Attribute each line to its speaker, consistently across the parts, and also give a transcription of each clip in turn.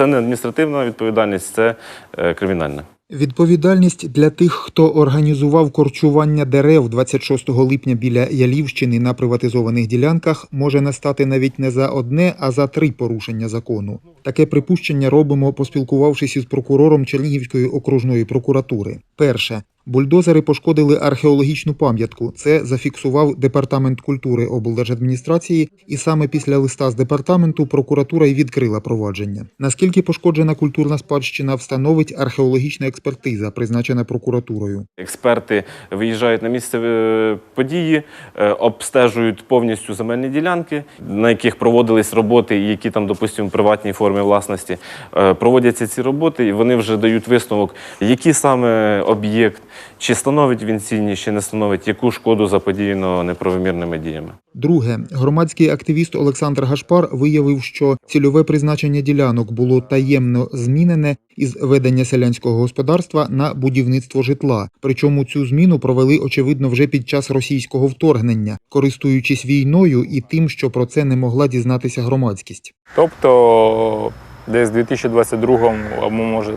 Speaker 1: це не адміністративна відповідальність, це е, кримінальна.
Speaker 2: Відповідальність для тих, хто організував корчування дерев 26 липня біля Ялівщини на приватизованих ділянках, може настати навіть не за одне, а за три порушення закону. Таке припущення робимо, поспілкувавшись із прокурором Чернігівської окружної прокуратури. Перше. Бульдозери пошкодили археологічну пам'ятку. Це зафіксував департамент культури облдержадміністрації, і саме після листа з департаменту прокуратура й відкрила провадження. Наскільки пошкоджена культурна спадщина, встановить археологічна експертиза, призначена прокуратурою.
Speaker 1: Експерти виїжджають на місце е, події, е, обстежують повністю земельні ділянки, на яких проводились роботи, які там, допустимо, приватній формі власності. Е, Проводяться ці роботи, і вони вже дають висновок, який саме об'єкт, чи становить він цінність, чи не становить, яку шкоду заподіяно неправомірними діями.
Speaker 2: Друге, громадський активіст Олександр Гашпар виявив, що цільове призначення ділянок було таємно змінене із ведення селянського господарства на будівництво житла. Причому цю зміну провели очевидно вже під час російського вторгнення, користуючись війною і тим, що про це не могла дізнатися громадськість.
Speaker 3: Тобто десь в 2022 або може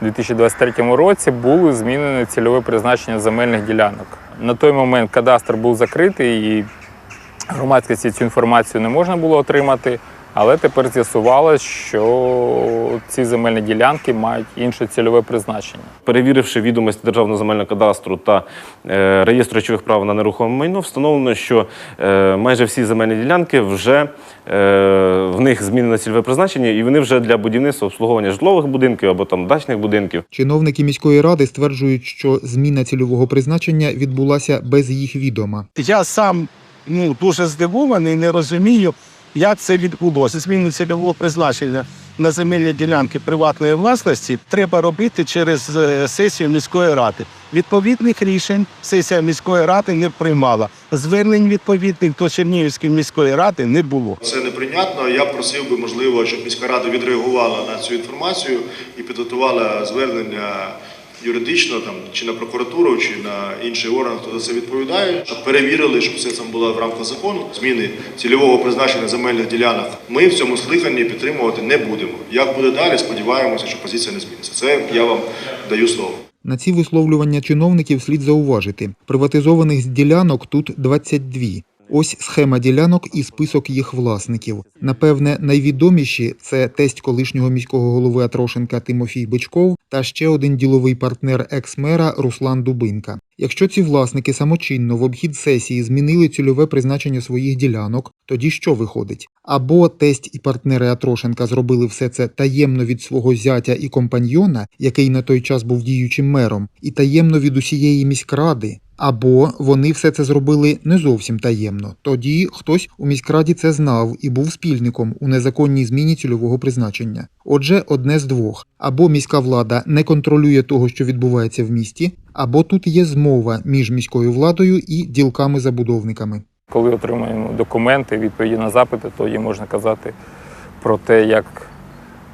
Speaker 3: 2023 році було змінені цільове призначення земельних ділянок. На той момент кадастр був закритий і громадськості цю інформацію не можна було отримати. Але тепер з'ясувалось, що ці земельні ділянки мають інше цільове призначення.
Speaker 1: Перевіривши відомості Державного земельного кадастру та е, реєстру речових прав на нерухоме майно, встановлено, що е, майже всі земельні ділянки вже е, в них змінено цільове призначення, і вони вже для будівництва обслуговування житлових будинків або там дачних будинків.
Speaker 2: Чиновники міської ради стверджують, що зміна цільового призначення відбулася без їх відома.
Speaker 4: Я сам ну, дуже здивований, не розумію, як це відбулося. Зміну цільового призначення на земельні ділянки приватної власності треба робити через е, сесію міської ради. Відповідних рішень сесія міської ради не приймала. Звернень відповідних до Чернігівської міської ради не було.
Speaker 5: Це неприйнятно. Я просив би, можливо, щоб міська рада відреагувала на цю інформацію і підготувала звернення юридично там чи на прокуратуру, чи на інший орган, хто за це відповідає, щоб перевірили, щоб все це було в рамках закону. Зміни цільового призначення земельних ділянок ми в цьому скликанні підтримувати не будемо. Як буде далі, сподіваємося, що позиція не зміниться. Це я вам даю слово.
Speaker 2: На ці висловлювання чиновників слід зауважити. Приватизованих ділянок тут 22. Ось схема ділянок і список їх власників. Напевне, найвідоміші це тесть колишнього міського голови Атрошенка Тимофій Бичков та ще один діловий партнер екс-мера Руслан Дубинка. Якщо ці власники самочинно в обхід сесії змінили цільове призначення своїх ділянок, тоді що виходить? Або тесть і партнери Атрошенка зробили все це таємно від свого зятя і компаньйона, який на той час був діючим мером, і таємно від усієї міськради. Або вони все це зробили не зовсім таємно. Тоді хтось у міськраді це знав і був спільником у незаконній зміні цільового призначення. Отже, одне з двох: або міська влада не контролює того, що відбувається в місті, або тут є змова між міською владою і ділками-забудовниками.
Speaker 3: Коли отримуємо документи, відповіді на запити, то є можна казати про те, як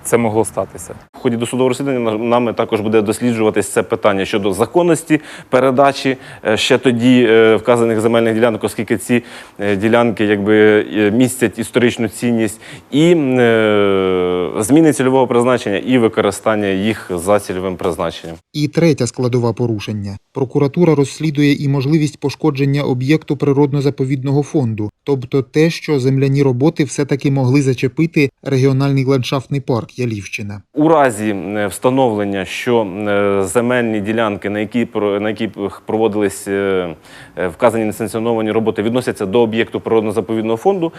Speaker 3: це могло статися.
Speaker 1: В ході досудового розслідування нами також буде досліджуватись це питання щодо законності передачі е, ще тоді е, вказаних земельних ділянок, оскільки ці е, ділянки якби містять історичну цінність, і е, зміни цільового призначення, і використання їх за цільовим призначенням.
Speaker 2: І третя складова порушення. Прокуратура розслідує і можливість пошкодження об'єкту природно-заповідного фонду, тобто те, що земляні роботи все-таки могли зачепити регіональний ландшафтний парк Ялівщина.
Speaker 1: У разі встановлення, що е, земельні ділянки, на які на які проводились е, е, вказані несанкціоновані роботи, відносяться до об'єкту природно-заповідного фонду,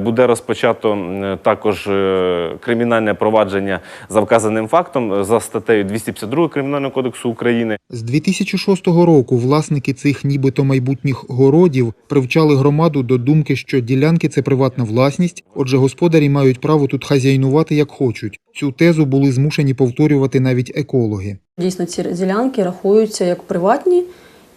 Speaker 1: буде розпочато також кримінальне провадження за вказаним фактом за статтею 252 Кримінального кодексу України.
Speaker 2: З 2006 року власники цих нібито майбутніх городів привчали громаду до думки, що ділянки це приватна власність, отже, господарі мають право тут хазяйнувати як хочуть. Цю тезу були змушені повторювати навіть екологи.
Speaker 6: Дійсно, ці ділянки рахуються як приватні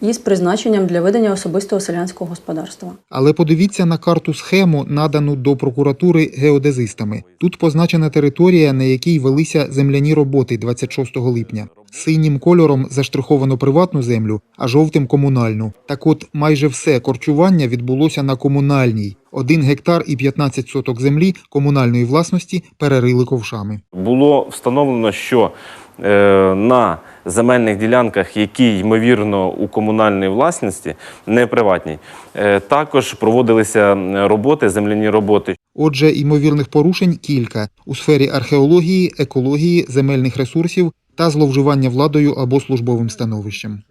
Speaker 6: і з призначенням для ведення особистого селянського господарства.
Speaker 2: Але подивіться на карту схему, надану до прокуратури геодезистами. Тут позначена територія, на якій велися земляні роботи 26 липня. Синім кольором заштриховано приватну землю, а жовтим комунальну. Так от майже все корчування відбулося на комунальній. Один гектар і 15 соток землі комунальної власності перерили ковшами.
Speaker 1: Було встановлено, що е, на земельних ділянках, які ймовірно у комунальній власності, не приватній, е, також проводилися роботи, земляні роботи,
Speaker 2: Отже, ймовірних порушень кілька у сфері археології, екології, земельних ресурсів та зловживання владою або службовим становищем.